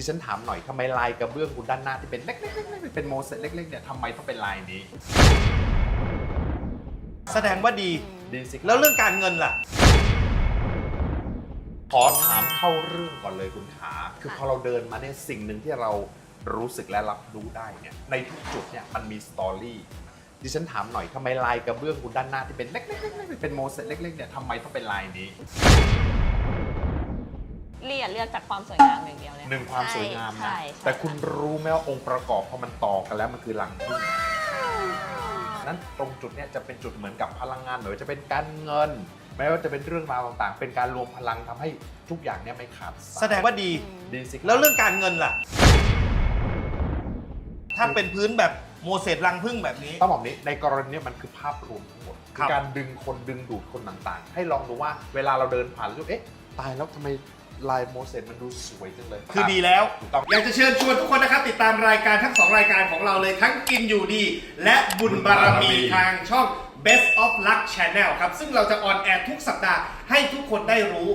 ดิฉันถามหน่อยทำไมลายกระเบื้องคุณด้านหน้าที่เป็นเล็กๆๆๆเป็นโมเสสเล็กๆเนี่ยทำไมต้องเป็นลายนี้ แสดงว่าดี ดีสิครับ แล้วเรื่องการเงินล่ะ ขอถามเข้าเรื่องก่อนเลยคุณขา คือพอเราเดินมาเนี่ยสิ่งหนึ่งที่เรารู้สึกและรับรู้ได้เนี่ย ในทุกจุดเนี่ยมันมีสตอรี่ดิฉันถามหน่อยทำไมลายกระเบื้องคุณด้านหน้าที่เป็นเล็กๆๆๆเป็นโมเสสเล็กๆเนี่ยทำไมต้องเป็นลายนี้ เรียนเลือกจากความสวยงามอย่างเดียวเลยหนึ่งความสวยงามใช่นะใช่แต่คุณรู้ไหมว่าองค์ประกอบพอมันต่อกันแล้วมันคือรังผึ้งนั้นตรงจุดเนี้ยจะเป็นจุดเหมือนกับพลังงานไม่ว่าจะเป็นการเงินไม่ว่าจะเป็นเรื่องราวต่างๆ เป็นการรวมพลังทำให้ทุกอย่างเนี่ยไม่ขาดสายแสดงว่าดี ดีสิคบ แล้วเรื่องการเงินล่ะ ถ้าเป็นพื้นแบบโมเสสรังพึ่งแบบนี้ ต้องบอกนี้ในกรณีเนี้มันคือภาพรวมทั้งหมดครับการดึงคนดึงดูดคนต่างๆ ให้ลองดูว่าเวลาเราเดินผ่านแล้วเอ๊ะ ตายแล้วทำไม ลายโมเสสมันดูสวยจังเลยคือดีแล้วถูกต้อง อยากจะเชิญชวนทุกคนนะครับ ติดตามรายการทั้ง2รายการของเราเลยทั้งกินอยู่ดี และบุญบารมีทางช่อง Best of Luck Channel ครับ ซึ่งเราจะออนแอร์ทุกสัปดาห์ให้ทุกคนได้รู้